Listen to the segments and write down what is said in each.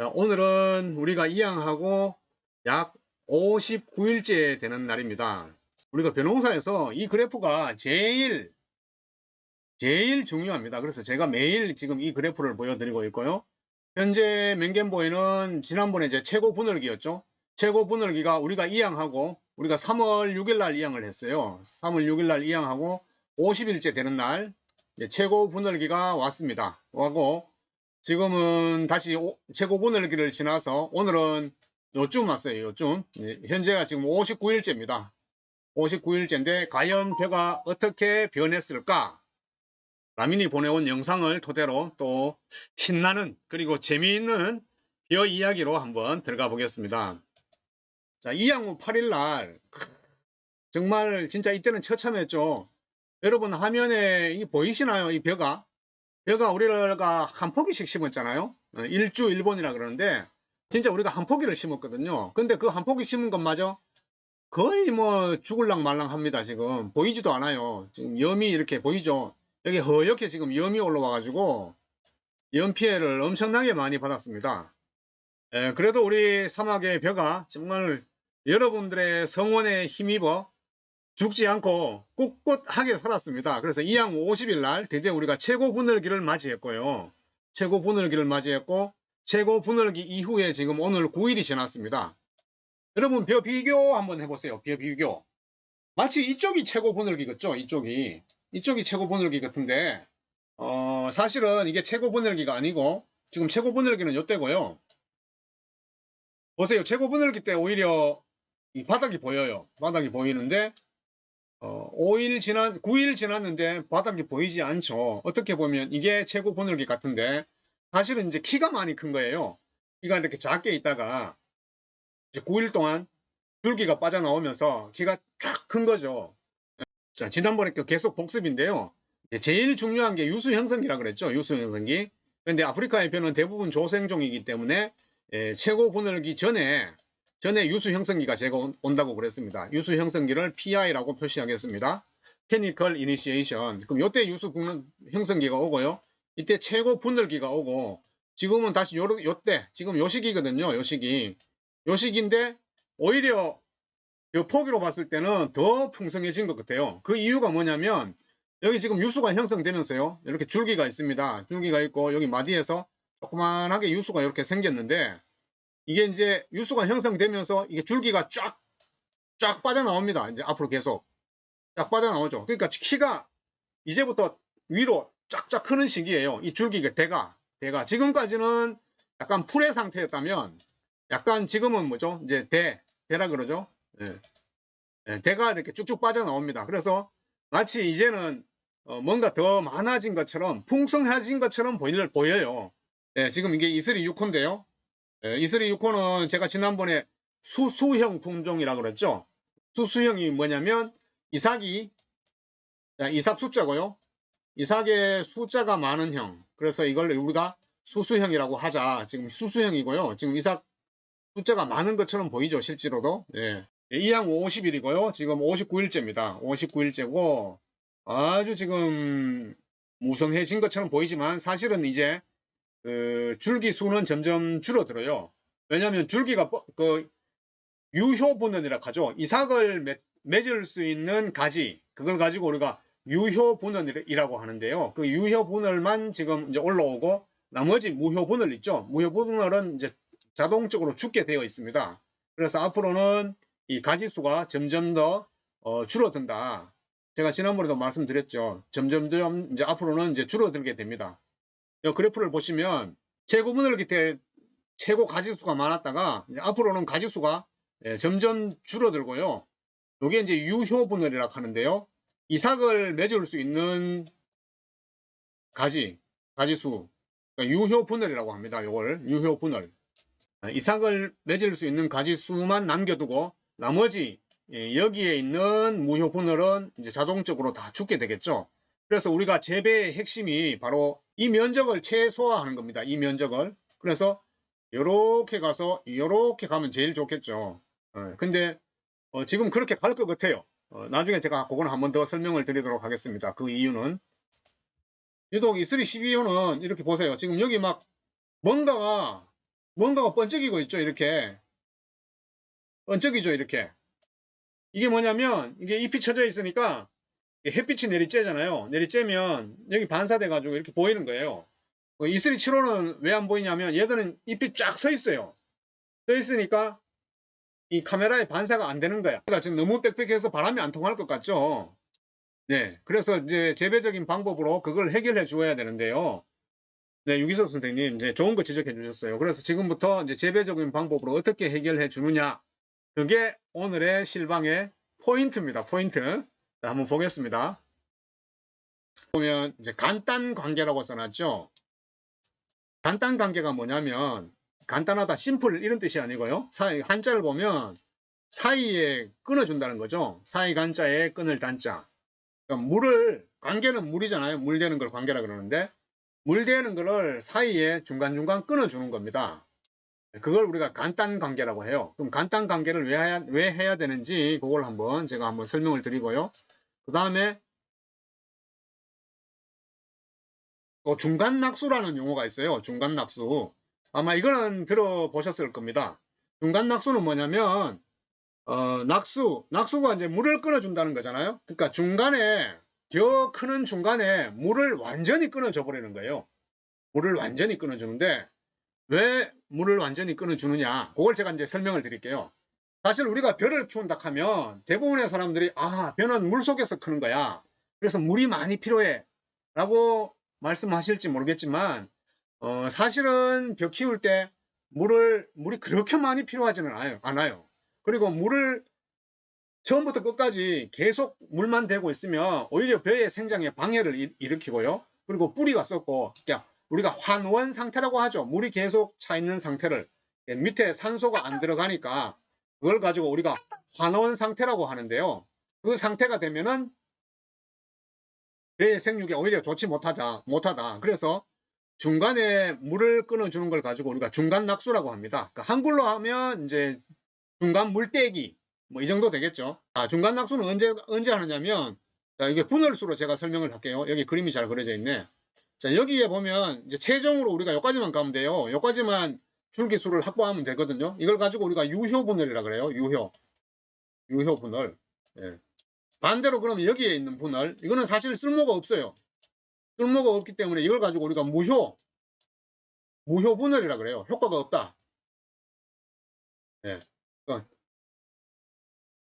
자, 오늘은 우리가 이양하고 약 59일째 되는 날입니다. 우리가 변호사에서 이 그래프가 제일 제일 중요합니다. 그래서 제가 매일 지금 이 그래프를 보여드리고 있고요. 현재 맹겐보이는 지난번에 이제 최고 분할기였죠. 최고 분할기가 우리가 이양하고 우리가 3월 6일 날 이양을 했어요. 3월 6일 날 이양하고 50일째 되는 날 최고 분할기가 왔습니다. 하고 지금은 다시 오- 최고 분할기를 지나서 오늘은 요쯤 왔어요. 요쯤 예, 현재가 지금 59일째입니다. 59일째인데 과연 벼가 어떻게 변했을까? 라민이 보내온 영상을 토대로 또 신나는 그리고 재미있는 벼 이야기로 한번 들어가 보겠습니다. 자, 이양후 8일날 정말 진짜 이때는 처참했죠. 여러분 화면에 이 보이시나요? 이 벼가 벼가 우리가 한 포기씩 심었잖아요. 어, 일주 일본이라 그러는데 진짜 우리가 한 포기를 심었거든요. 근데 그 한 포기 심은 것마저 거의 뭐 죽을랑 말랑 합니다. 지금 보이지도 않아요. 지금 염이 이렇게 보이죠. 여기 허옇게 지금 염이 올라와 가지고 염 피해를 엄청나게 많이 받았습니다. 에, 그래도 우리 사막의 벼가 정말 여러분들의 성원에 힘입어 죽지 않고 꿋꿋하게 살았습니다. 그래서 이양 50일 날 드디어 우리가 최고 분할기를 맞이했고요. 최고 분할기를 맞이했고 최고 분할기 이후에 지금 오늘 9일이 지났습니다. 여러분 벼 비교 한번 해보세요. 벼 비교. 마치 이쪽이 최고 분할기 같죠? 이쪽이. 이쪽이 최고 분할기 같은데 어, 사실은 이게 최고 분할기가 아니고 지금 최고 분할기는 이때고요. 보세요. 최고 분할기 때 오히려 이 바닥이 보여요. 바닥이 보이는데 어, 5일 지난 9일 지났는데 바닥이 보이지 않죠. 어떻게 보면 이게 최고 분할기 같은데 사실은 이제 키가 많이 큰 거예요. 키가 이렇게 작게 있다가 이제 9일 동안 줄기가 빠져나오면서 키가 쫙 큰 거죠. 자, 지난번에 그 계속 복습인데요. 제일 중요한 게 유수 형성기라 그랬죠. 유수 형성기. 근데 아프리카의 벼는 대부분 조생종이기 때문에 예, 최고 분할기 전에 전에 유수 형성기가 온- 온다고 그랬습니다. 유수 형성기를 PI라고 표시하겠습니다. Chemical Initiation. 그럼 이때 유수 형성기가 오고요. 이때 최고 분할기가 오고 지금은 다시 요, 요때 지금 요 시기거든요. 요 시기. 요 시기인데 오히려 요 포기로 봤을 때는 더 풍성해진 것 같아요. 그 이유가 뭐냐면 여기 지금 유수가 형성되면서요. 이렇게 줄기가 있습니다. 줄기가 있고 여기 마디에서 조그만하게 유수가 이렇게 생겼는데 이게 이제 유수가 형성되면서 이게 줄기가 쫙, 쫙 빠져나옵니다. 이제 앞으로 계속. 쫙 빠져나오죠. 그러니까 키가 이제부터 위로 쫙쫙 크는 시기예요. 이 줄기가 대가, 대가. 지금까지는 약간 풀의 상태였다면 약간 지금은 뭐죠? 이제 대, 대라 그러죠. 예. 예, 대가 이렇게 쭉쭉 빠져나옵니다. 그래서 마치 이제는 어, 뭔가 더 많아진 것처럼 풍성해진 것처럼 보일, 보여요. 예, 지금 이게 이슬이 6호인데요. 예, 이슬이 6호는 제가 지난번에 수수형 품종이라고 그랬죠. 수수형이 뭐냐면 이삭이 자, 이삭 숫자고요. 이삭의 숫자가 많은 형. 그래서 이걸 우리가 수수형이라고 하자. 지금 수수형이고요. 지금 이삭 숫자가 많은 것처럼 보이죠. 실제로도. 예. 이양 50일이고요. 지금 59일째입니다. 59일째고 아주 지금 무성해진 것처럼 보이지만 사실은 이제 그 줄기 수는 점점 줄어들어요. 왜냐하면 줄기가 뻗- 그 유효 분원이라 하죠. 이삭을 맺, 맺을 수 있는 가지 그걸 가지고 우리가 유효 분원이라고 하는데요. 그 유효 분원만 지금 이제 올라오고 나머지 무효 분원 있죠. 무효 분원은 이제 자동적으로 죽게 되어 있습니다. 그래서 앞으로는 이 가지 수가 점점 더 어, 줄어든다. 제가 지난번에도 말씀드렸죠. 점점 점 이제 앞으로는 이제 줄어들게 됩니다. 이 그래프를 보시면 최고 분할기 때 최고 가지수가 많았다가 앞으로는 가지수가 예, 점점 줄어들고요. 이게 이제 유효 분할이라고 하는데요. 이삭을 맺을 수 있는 가지, 가지수, 그러니까 유효 분할이라고 합니다. 이걸 유효. 아, 이삭을 맺을 수 있는 가지수만 남겨두고 나머지 예, 여기에 있는 무효 분할은 이제 자동적으로 다 죽게 되겠죠. 그래서 우리가 재배의 핵심이 바로 이 면적을 최소화하는 겁니다. 이 면적을. 그래서 요렇게 가서 요렇게 가면 제일 좋겠죠. 어, 근데 어, 지금 그렇게 갈 것 같아요. 어, 나중에 제가 그건 한번 더 설명을 드리도록 하겠습니다. 그 이유는 유독 이 3 12호는 이렇게 보세요. 지금 여기 막 뭔가가 뭔가가 번쩍이고 있죠 이렇게 번쩍이죠 이렇게 이게 뭐냐면 이게 잎이 쳐져 있으니까 햇빛이 내리쬐잖아요 내리쬐면 여기 반사돼 가지고 이렇게 보이는 거예요 어, 이슬이 7호는 왜 안 보이냐면 얘들은 잎이 쫙 서 있어요 서 있으니까 이 카메라에 반사가 안 되는 거야 그러니까 지금 너무 빽빽해서 바람이 안 통할 것 같죠 네 그래서 이제 재배적인 방법으로 그걸 해결해 주어야 되는데요 네, 유기석 선생님, 이제 좋은 거 지적해 주셨어요. 그래서 지금부터 이제 재배적인 방법으로 어떻게 해결해 주느냐. 그게 오늘의 실방의 포인트입니다. 포인트. 자, 한번 보겠습니다. 보면 이제 간단 관계라고 써놨죠. 간단 관계가 뭐냐면 간단하다, 심플 이런 뜻이 아니고요. 사이 한자를 보면 사이에 끊어준다는 거죠. 사이 간자에 끊을 단자. 그러니까 물을 관계는 물이잖아요. 물 되는 걸 관계라 그러는데 물 되는 거를 사이에 중간중간 끊어주는 겁니다. 그걸 우리가 간단 관계라고 해요. 그럼 간단 관계를 왜 해야, 왜 해야 되는지 그걸 한번 제가 한번 설명을 드리고요. 그 다음에 또 중간 낙수라는 용어가 있어요. 중간 낙수. 아마 이거는 들어보셨을 겁니다. 중간 낙수는 뭐냐면 어, 낙수, 낙수가 이제 물을 끊어준다는 거잖아요. 그러니까 중간에 저 크는 중간에 물을 완전히 끊어줘 버리는 거예요. 물을 완전히 끊어주는데 왜 물을 완전히 끊어주느냐 그걸 제가 이제 설명을 드릴게요. 사실 우리가 벼를 키운다 하면 대부분의 사람들이 아 벼는 물 속에서 크는 거야. 그래서 물이 많이 필요해 라고 말씀하실지 모르겠지만 어, 사실은 벼 키울 때 물을 물이 그렇게 많이 필요하지는 않아요. 그리고 물을 처음부터 끝까지 계속 물만 대고 있으면 오히려 벼의 생장에 방해를 일- 일으키고요. 그리고 뿌리가 썩고 그러니까 우리가 환원 상태라고 하죠. 물이 계속 차 있는 상태를 예, 밑에 산소가 안 들어가니까 그걸 가지고 우리가 환원 상태라고 하는데요. 그 상태가 되면은 벼의 생육에 오히려 좋지 못하다. 못하다. 그래서 중간에 물을 끊어주는 걸 가지고 우리가 중간 낙수라고 합니다. 그러니까 한글로 하면 이제 중간 물떼기 뭐 이 정도 되겠죠. 아, 중간 낙수는 언제 언제 하느냐면 자, 이게 분할수로 제가 설명을 할게요. 여기 그림이 잘 그려져 있네. 자, 여기에 보면 이제 최종으로 우리가 여기까지만 가면 돼요. 여기까지만 줄기수를 확보하면 되거든요. 이걸 가지고 우리가 유효 분할이라 그래요. 유효. 유효 분할. 예. 반대로 그러면 여기에 있는 분할 이거는 사실 쓸모가 없어요. 쓸모가 없기 때문에 이걸 가지고 우리가 무효 무효 분할이라 그래요. 효과가 없다. 예. 그러니까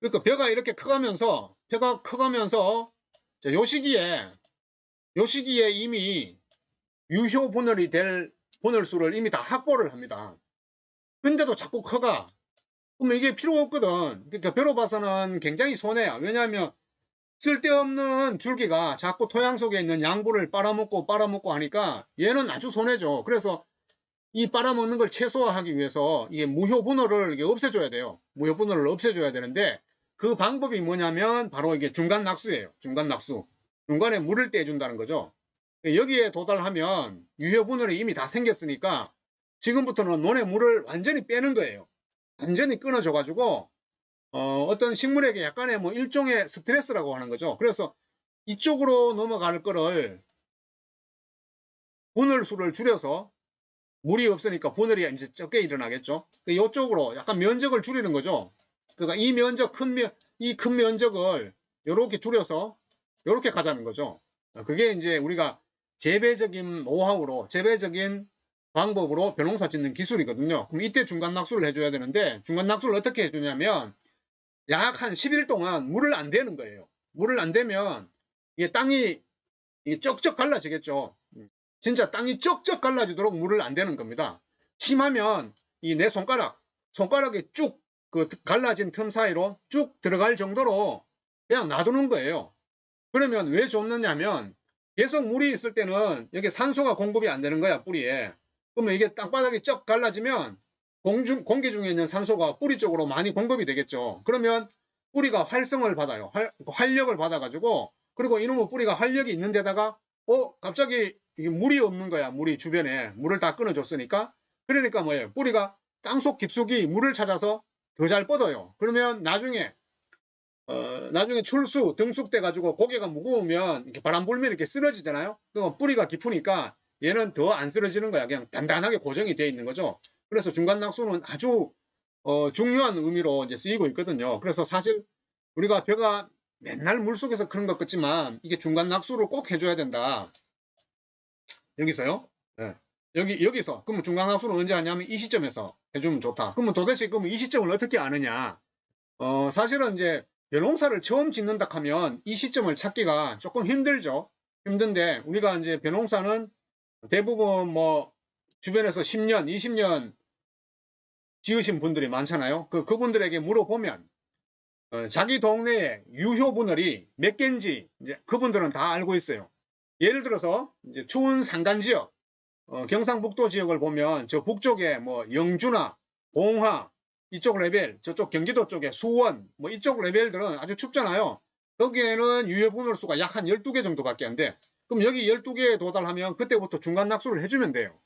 그러니까 벼가 이렇게 커가면서 벼가 커가면서 자, 요 시기에 요 시기에 이미 유효 분할이 될 분할수를 이미 다 확보를 합니다. 근데도 자꾸 커가. 그러면 이게 필요가 없거든. 그러니까 벼로 봐서는 굉장히 손해야. 왜냐하면 쓸데없는 줄기가 자꾸 토양 속에 있는 양분을 빨아먹고 빨아먹고 하니까 얘는 아주 손해죠. 그래서 이 빨아먹는 걸 최소화하기 위해서 이게 무효 이게 없애줘야 돼요. 무효 분할을 없애줘야 되는데 그 방법이 뭐냐면 바로 이게 중간 낙수예요. 중간 낙수. 중간에 물을 떼준다는 거죠. 여기에 도달하면 유효 분할이 이미 다 생겼으니까 지금부터는 논의 물을 완전히 빼는 거예요. 완전히 끊어줘 가지고 어, 떤 식물에게 약간의 뭐 일종의 스트레스라고 하는 거죠. 그래서 이쪽으로 넘어갈 거를 분할수를 줄여서 물이 없으니까 분할이 이제 적게 일어나겠죠. 이쪽으로 약간 면적을 줄이는 거죠. 그러니까 이 면적 큰 면, 이 큰 면적을 이렇게 줄여서 이렇게 가자는 거죠. 그게 이제 우리가 재배적인 노하우로 재배적인 방법으로 벼농사 짓는 기술이거든요. 그럼 이때 중간 낙수를 해줘야 되는데 중간 낙수를 어떻게 해주냐면 약 한 10일 동안 물을 안 대는 거예요. 물을 안 대면 이게 땅이 이게 쩍쩍 갈라지겠죠. 진짜 땅이 쩍쩍 갈라지도록 물을 안 대는 겁니다. 심하면 이 내 손가락, 손가락이 쭉 그 갈라진 틈 사이로 쭉 들어갈 정도로 그냥 놔두는 거예요. 그러면 왜 좋느냐면 계속 물이 있을 때는 여기 산소가 공급이 안 되는 거야 뿌리에. 그러면 이게 땅바닥이 쩍 갈라지면 공중, 공기 중에 있는 산소가 뿌리 쪽으로 많이 공급이 되겠죠. 그러면 뿌리가 활성을 받아요. 활, 활력을 받아 가지고 그리고 이놈의 뿌리가 활력이 있는 데다가 어 갑자기 물이 없는 거야. 물이 주변에 물을 다 끊어줬으니까 그러니까 뭐예요? 뿌리가 땅속 깊숙이 물을 찾아서 더 잘 뻗어요. 그러면 나중에 어, 나중에 출수, 등숙돼 가지고 고개가 무거우면 이렇게 바람 불면 이렇게 쓰러지잖아요. 그럼 뿌리가 깊으니까 얘는 더 안 쓰러지는 거야. 그냥 단단하게 고정이 되어 있는 거죠. 그래서 중간 낙수는 아주 어, 중요한 의미로 이제 쓰이고 있거든요. 그래서 사실 우리가 벼가 맨날 물속에서 그런 것 같지만 이게 중간 낙수를 꼭 해줘야 된다. 여기서요. 예. 여기 여기서 그러면 중간 낙수는 언제 하냐면 이 시점에서 해주면 좋다. 그러면 도대체 그러면 이 시점을 어떻게 아느냐? 어 사실은 이제 벼농사를 처음 짓는다 하면 이 시점을 찾기가 조금 힘들죠. 힘든데 우리가 이제 벼농사는 대부분 뭐 주변에서 10년, 20년 지으신 분들이 많잖아요. 그 그분들에게 물어보면 어, 자기 동네에 유효 분할이 몇 개인지 이제 그분들은 다 알고 있어요. 예를 들어서 이제 추운 산간 지역, 어, 경상북도 지역을 보면 저 북쪽에 뭐 영주나 봉화 이쪽 레벨, 저쪽 경기도 쪽에 수원 뭐 이쪽 레벨들은 아주 춥잖아요. 거기에는 유효 분할 수가 약 한 12개 정도밖에 안 돼. 그럼 여기 12개에 도달하면 그때부터 중간 낙수를 해주면 돼요.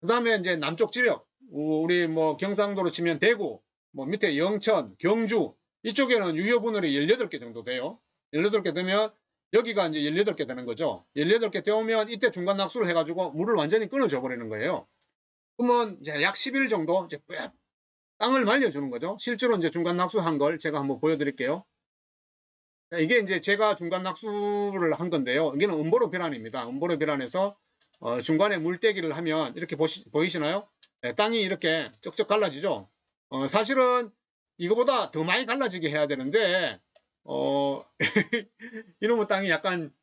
그 다음에 이제 남쪽 지역, 우리 뭐 경상도로 치면 대구, 뭐 밑에 영천, 경주, 이쪽에는 유효 분할이 18개 정도 돼요. 18개 되면 여기가 이제 18개 되는 거죠. 18개 되오면 이때 중간 낙수를 해가지고 물을 완전히 끊어져 버리는 거예요. 그러면 이제 약 10일 정도 이제 땅을 말려주는 거죠. 실제로 이제 중간 낙수한 걸 제가 한번 보여드릴게요. 자, 이게 이제 제가 중간 낙수를 한 건데요. 이게는 음보로 배란입니다. 음보로 배란에서 어, 중간에 물떼기를 하면 이렇게 보시, 보이시나요? 네, 땅이 이렇게 쩍쩍 갈라지죠. 어, 사실은 이거보다 더 많이 갈라지게 해야 되는데 어, 이놈의 땅이 약간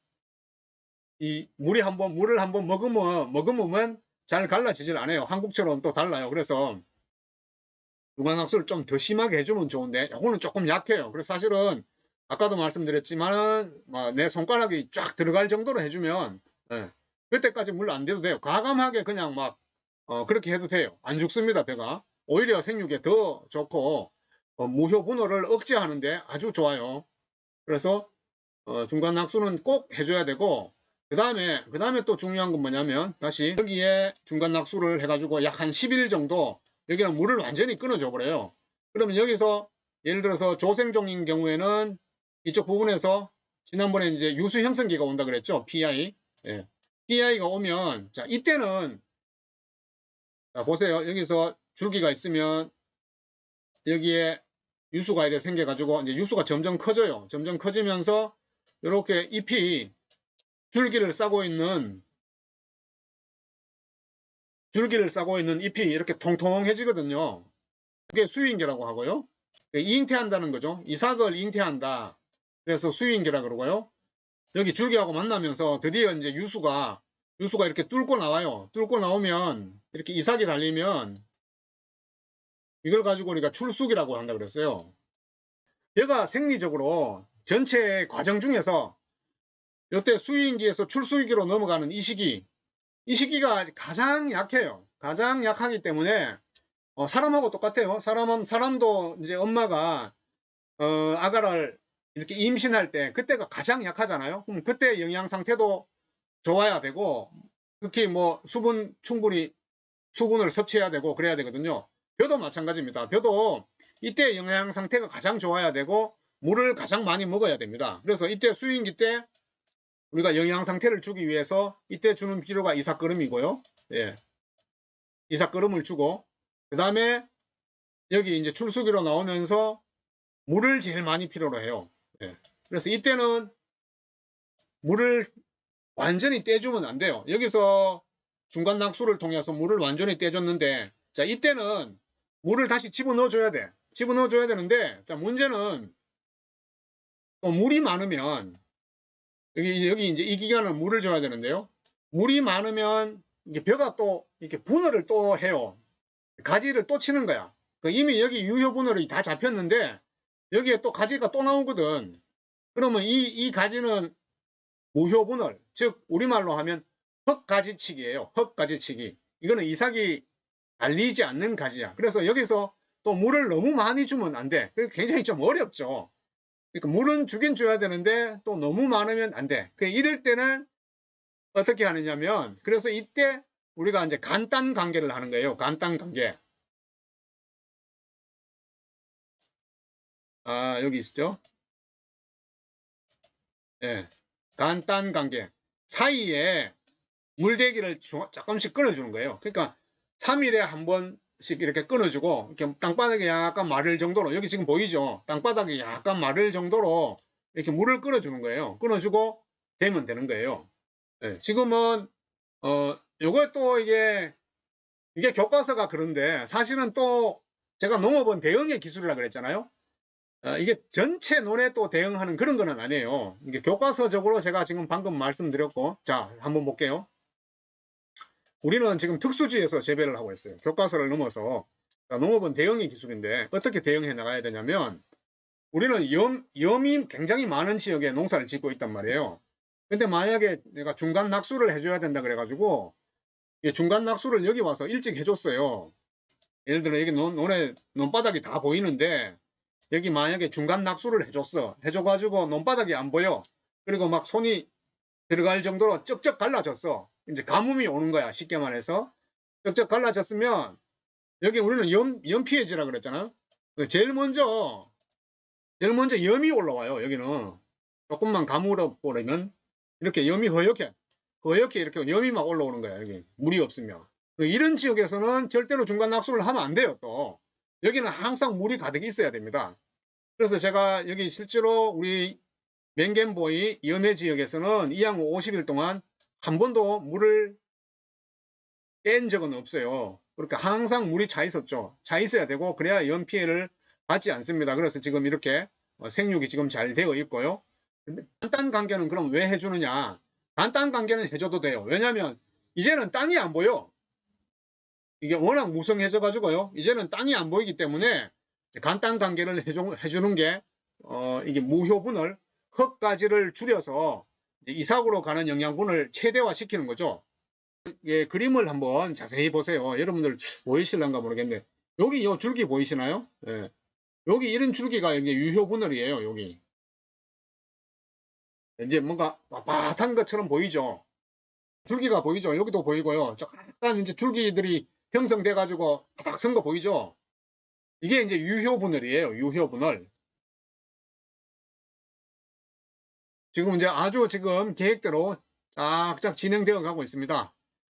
이 물이 한번 물을 한번 머금어 머금으면 잘 갈라지질 않아요. 한국처럼 또 달라요. 그래서 중간학수를 좀 더 심하게 해주면 좋은데 이거는 조금 약해요. 그래서 사실은 아까도 말씀드렸지만 뭐내 손가락이 쫙 들어갈 정도로 해주면 예, 그때까지 물 안 돼도 돼요. 과감하게 그냥 막 어, 그렇게 해도 돼요. 안 죽습니다. 배가 오히려 생육에 더 좋고 어, 무효 분호를 억제하는데 아주 좋아요. 그래서 어, 중간 낙수는 꼭 해줘야 되고 그 다음에 그 다음에 또 중요한 건 뭐냐면 다시 여기에 중간 낙수를 해가지고 약 한 10일 정도 여기는 물을 완전히 끊어줘 버려요. 그러면 여기서 예를 들어서 조생종인 경우에는 이쪽 부분에서 지난번에 이제 유수 형성기가 온다 그랬죠. PI. 예. PI가 오면 자 이때는 자 보세요. 여기서 줄기가 있으면 여기에 유수가 이렇게 생겨가지고 이제 유수가 점점 커져요. 점점 커지면서 이렇게 잎이 줄기를 싸고 있는 줄기를 싸고 있는 잎이 이렇게 통통해지거든요. 그게 수인계라고 하고요. 잉태한다는 거죠. 이삭을 잉태한다. 그래서 수인계라 그러고요. 여기 줄기하고 만나면서 드디어 이제 유수가 유수가 이렇게 뚫고 나와요. 뚫고 나오면 이렇게 이삭이 달리면 이걸 가지고 우리가 출숙이라고 한다 그랬어요. 얘가 생리적으로 전체 과정 중에서 이때 수인기에서 출수기로 넘어가는 이 시기 이 시기가 가장 약해요. 가장 약하기 때문에 어, 사람하고 똑같아요. 사람은 사람도 이제 엄마가 어, 아가를 이렇게 임신할 때 그때가 가장 약하잖아요. 그럼 그때 영양 상태도 좋아야 되고 특히 뭐 수분 충분히 수분을 섭취해야 되고 그래야 되거든요. 벼도 마찬가지입니다. 벼도 이때 영양 상태가 가장 좋아야 되고 물을 가장 많이 먹어야 됩니다. 그래서 이때 수인기 때 우리가 영양 상태를 주기 위해서 이때 주는 비료가 이삭거름이고요. 예. 이삭거름을 주고 그 다음에 여기 이제 출수기로 나오면서 물을 제일 많이 필요로 해요. 예. 그래서 이때는 물을 완전히 떼주면 안 돼요. 여기서 중간 낙수를 통해서 물을 완전히 떼줬는데 자 이때는 물을 다시 집어넣어 줘야 돼. 집어넣어 줘야 되는데 자 문제는 또 물이 많으면 여기 여기 이제 이 기간은 물을 줘야 되는데요. 물이 많으면 이게 벼가 또 이렇게 분할을 또 해요. 가지를 또 치는 거야. 그 이미 여기 유효 분할이 다 잡혔는데 여기에 또 가지가 또 나오거든. 그러면 이, 이 가지는 무효 분할, 즉 우리말로 하면 헛가지치기예요. 헛가지치기. 이거는 이삭이 달리지 않는 가지야. 그래서 여기서 또 물을 너무 많이 주면 안 돼. 그래서 굉장히 좀 어렵죠. 그러니까 물은 주긴 줘야 되는데 또 너무 많으면 안 돼. 그 이럴 때는 어떻게 하느냐면 그래서 이때 우리가 이제 간단 관계를 하는 거예요. 간단 관계. 아, 여기 있죠. 예. 간단 관계. 사이에 물대기를 조금씩 끊어주는 거예요. 그러니까 3일에 한번번 씩 이렇게 끊어주고 이렇게 땅바닥에 약간 마를 정도로 여기 지금 보이죠? 땅바닥에 약간 마를 정도로 이렇게 물을 끊어주는 거예요. 끊어주고 되면 되는 거예요. 예, 지금은 어 요거 또 이게 이게 교과서가 그런데 사실은 또 제가 농업은 대응의 기술이라 그랬잖아요. 어, 이게 전체 논에 또 대응하는 그런 거는 아니에요. 이게 교과서적으로 제가 지금 방금 말씀드렸고 자 한번 볼게요. 우리는 지금 특수지에서 재배를 하고 있어요. 교과서를 넘어서 자, 농업은 대응의 기술인데 어떻게 대응해 나가야 되냐면 우리는 염, 염이 굉장히 많은 지역에 농사를 짓고 있단 말이에요. 근데 만약에 내가 중간 낙수를 해줘야 된다 그래가지고 이 중간 낙수를 여기 와서 일찍 해줬어요. 예를 들어 여기 논, 논에 논바닥이 다 보이는데 여기 만약에 중간 낙수를 해줬어. 해줘가지고 논바닥이 안 보여. 그리고 막 손이 들어갈 정도로 쩍쩍 갈라졌어. 이제 가뭄이 오는 거야. 쉽게 말해서. 쩍쩍 갈라졌으면 여기 우리는 염, 염피해지라 그랬잖아. 그 제일 먼저 제일 먼저 염이 올라와요. 여기는 조금만 가물어 버리면 이렇게 염이 허옇게 허옇게 이렇게 염이 막 올라오는 거야. 여기 물이 없으면 이런 지역에서는 절대로 중간 낙수를 하면 안 돼요. 또 여기는 항상 물이 가득 있어야 됩니다. 그래서 제가 여기 실제로 우리 맹겐보이 염해 지역에서는 이 양 50일 동안 한 번도 물을 뺀 적은 없어요. 그러니까 항상 물이 차 있었죠. 차 있어야 되고 그래야 염 피해를 받지 않습니다. 그래서 지금 이렇게 어, 생육이 지금 잘 되어 있고요. 간단 관계는 그럼 왜 해주느냐? 간단 관계는 해줘도 돼요. 왜냐하면 이제는 땅이 안 보여. 이게 워낙 무성해져 가지고요. 이제는 땅이 안 보이기 때문에 간단 관계를 해주, 해주는 게 어, 이게 무효분을 흙가지를 줄여서 이삭으로 가는 영양분을 최대화시키는 거죠. 예, 그림을 한번 자세히 보세요. 여러분들 보이실란가 모르겠는데 여기 요 줄기 보이시나요? 예. 여기 이런 줄기가 이제 유효분열이에요. 여기 이제 뭔가 빳빳한 것처럼 보이죠. 줄기가 보이죠. 여기도 보이고요. 약간 이제 줄기들이 형성돼 가지고 바닥 선거 보이죠. 이게 이제 유효분열이에요. 유효분열. 지금 이제 아주 지금 계획대로 쫙쫙 진행되어 가고 있습니다.